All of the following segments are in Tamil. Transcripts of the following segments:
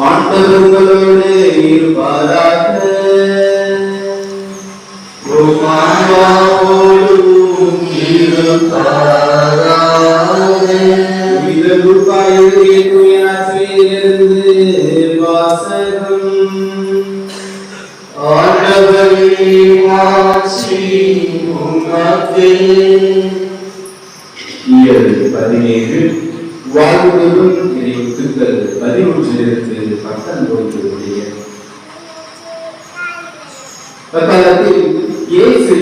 ஆண்டவர்களோடு இருப்பாராக. உமாவோடும் இருப்பாராக. இது துப்பாயுடைய துயாற்றிலிருந்து வாசகம் ஆண்டவரின் ஆட்சி உமக்கே. இயல் பதினேழு வாழ்வுகளும் இணைத்துக்கள் பதினொன்றிலிருந்து பத்தொன்பது உடைய இயேசு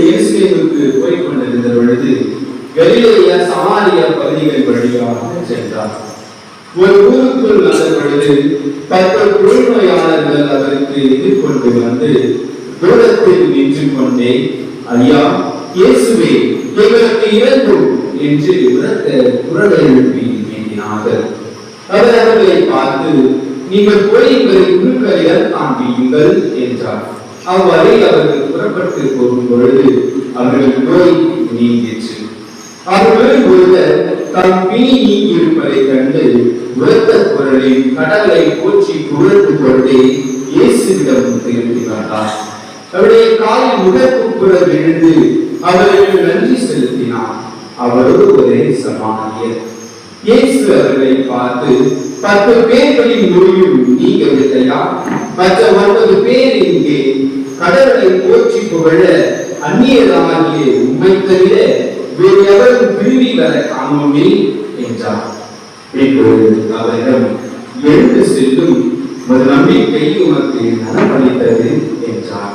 பொழுது கலிலேய சமாரிய பகுதிகள் வழியாக சென்றார். ஒரு ஊருக்குள் வந்த பொழுது பத்து தொழுநோயாளர்கள் அவருக்கு எதிர்கொண்டு வந்து தூரத்தில் நின்று கொண்டே ஐயா இயேசுவே எங்களுக்கு இறங்கும் என்று உரத்த குரலை எழுப்பி வேண்டினார்கள் அவர் அவர்களை பார்த்து நீங்கள் போய் எங்களை குருக்களையால் காண்பியுங்கள் என்றார். அவ்வாறே அவர்கள் புறப்பட்டு போகும் பொழுது அவர்கள் நோய் நீங்கிற்று அவர்கள் ஒருவர் தம் பிணி நீங்கியிருப்பதை கண்டு உரத்த குரலில் கடலை போற்றி புகழ்ந்து கொண்டே இயேசுவிடம் திரும்பினார் அவருடைய காலில் முகக்குப்புற விழுந்து அவர்கள் அவரோடு ஒரே சமானியர் இயேசு அவர்களை பார்த்து பத்து பேர்களின் மொழியும் நீங்கவில்லையா? மற்ற ஒன்பது பேர் இங்கே கடவுளை போற்றி புகழ அந்நியராகிய உண்மை தவிர வேறு எவரும் திரும்பி வர காணோமே என்றார். இப்பொழுது அவரிடம் எழுந்து செல்லும். ஒரு நம்பிக்கை உமக்கு நலமளித்தது என்றார்.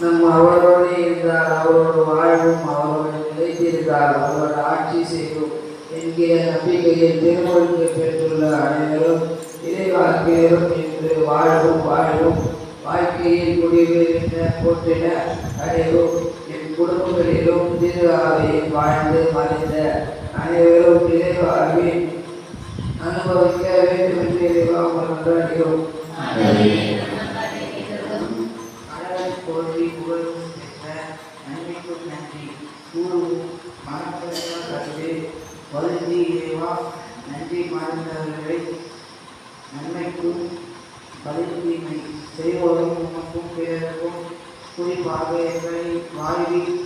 நம் அவரோடு இருந்தால் அவரோடு வாழ்வும் அவரோடு நிலைத்திருந்தால் அவரோடு ஆட்சி செய்வோம் என்கிற நம்பிக்கையில் திருமொழிக்கு பெற்றுள்ள அனைவரும் இறை வாழ்க்கையிலும் இன்று வாழ்வும் வாழ்வும். வாழ்க்கையில் முடிவு போற்றின அடைவோம். என் குடும்பங்களிலும் திரு ஆவையில் வாழ்ந்து மறைந்த அனைவரும் நிறைவாழ்வில் அனுபவிக்க வேண்டும் என்று இறைவா மன்றாடுகிறோம் கடவுள் நன்றி கூறுவோம் மனப்பெருமா கண்டு வருந்தி இறைவா நன்றி மறந்தவர்களை நன்மைக்கும் பலித்தீமை செய்வோரும் உமக்கும் பிறருக்கும் குறிப்பாக எங்களை வாழ்வில்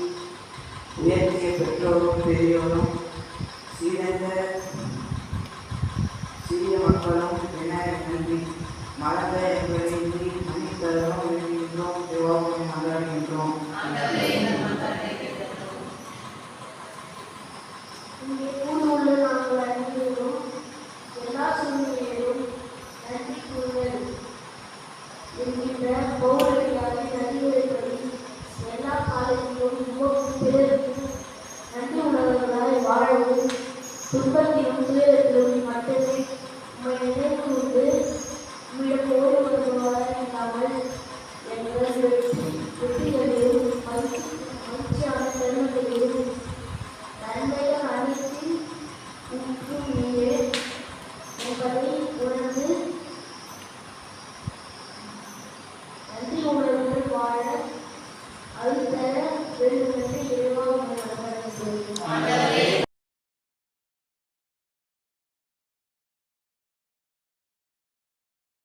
உயர்த்திய பெற்றோரும் பெரியோரும் சிறந்த சிறிய மக்களும் என நன்றி மறந்த எங்களை நீ மன்னித்தரும் வேண்டுகின்றோம் தேவாவை மன்றாடுகின்றோம் என்கின்ற